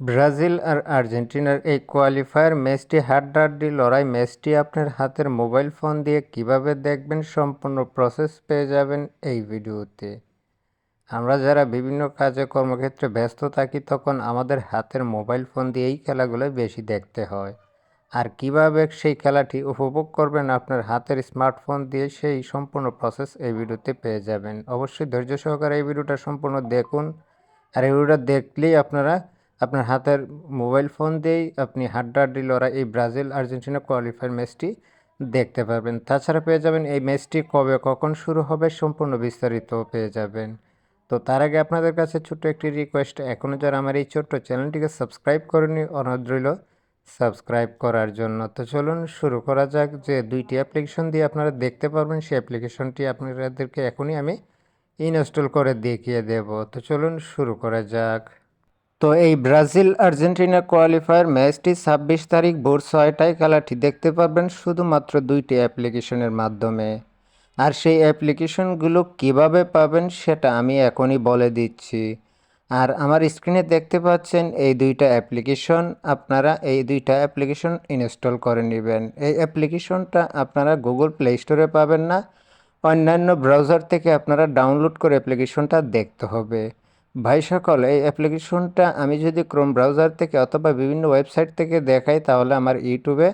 Brazil আর আর্জেন্টিনার এই qualifier ম্যাচটি হাড্ডাহাড্ডি লড়াই, ম্যাচটি আপনার হাতের মোবাইল ফোন দিয়ে কীভাবে দেখবেন সম্পূর্ণ প্রসেস পেয়ে যাবেন এই ভিডিওতে। আমরা যারা বিভিন্ন কাজে কর্মক্ষেত্রে ব্যস্ত থাকি, তখন আমাদের হাতের মোবাইল ফোন দিয়ে এই খেলাগুলো বেশি দেখতে হয়। আর কীভাবে সেই খেলাটি উপভোগ করবেন আপনার হাতের স্মার্টফোন দিয়ে, সেই সম্পূর্ণ প্রসেস এই ভিডিওতে পেয়ে যাবেন। অবশ্যই ধৈর্য সহকারে এই ভিডিওটা সম্পূর্ণ দেখুন। আর এই ভিডিওটা দেখলেই আপনারা আপনার হাতের মোবাইল ফোন দিয়েই আপনি হাড্ডাহাড্ডি লড়াই এই ব্রাজিল আর্জেন্টিনা কোয়ালিফায়ার ম্যাচটি দেখতে পারবেন। তাছাড়া পেয়ে যাবেন এই ম্যাচটি কবে, কখন শুরু হবে সম্পূর্ণ বিস্তারিত পেয়ে যাবেন। তো তার আগে আপনাদের কাছে ছোট্ট একটি রিকোয়েস্ট এখনও যারা আমার এই ছোট্ট চ্যানেলটিকে সাবস্ক্রাইব করেনি অনুরোধ রইল সাবস্ক্রাইব করার জন্য। তো চলুন শুরু করা যাক যে দুইটি অ্যাপ্লিকেশন দিয়ে আপনারা দেখতে পারবেন, সেই অ্যাপ্লিকেশনটি আপনাদেরকে এখনই আমি ইনস্টল করে দেখিয়ে দেব। তো চলুন শুরু করা যাক। তো এই ব্রাজিল আর্জেন্টিনা কোয়ালিফায়ার ম্যাচটি ছাব্বিশ তারিখ ভোর ছয়টায় খেলাটি দেখতে পারবেন শুধুমাত্র দুইটি অ্যাপ্লিকেশনের মাধ্যমে। আর সেই অ্যাপ্লিকেশনগুলো কীভাবে পাবেন সেটা আমি এখনই বলে দিচ্ছি। আর আমার স্ক্রিনে দেখতে পাচ্ছেন এই দুইটা অ্যাপ্লিকেশন, আপনারা এই দুইটা অ্যাপ্লিকেশন ইনস্টল করে নেবেন। এই অ্যাপ্লিকেশনটা আপনারা গুগল প্লে স্টোরে পাবেন না, অন্যান্য ব্রাউজার থেকে আপনারা ডাউনলোড করে অ্যাপ্লিকেশনটা দেখতে হবে। ভাই সকল, এই অ্যাপ্লিকেশনটা আমি যদি ক্রোম ব্রাউজার থেকে অথবা বিভিন্ন ওয়েবসাইট থেকে দেখাই, তাহলে আমার ইউটিউবে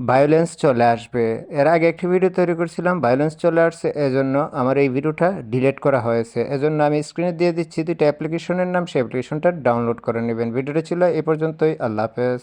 ভায়োলেন্স চলে আসবে। এর আগে একটি ভিডিও তৈরি করছিলাম ভায়োলেন্স চলে আসছে, এজন্য আমার এই ভিডিওটা ডিলেট করা হয়েছে। এজন্য আমি স্ক্রিনে দিয়ে দিচ্ছি, দুইটা অ্যাপ্লিকেশনের নাম, সেই অ্যাপ্লিকেশনটা ডাউনলোড করে নেবেন। ভিডিওটা ছিল এ পর্যন্তই, আল্লাহ হাফেজ।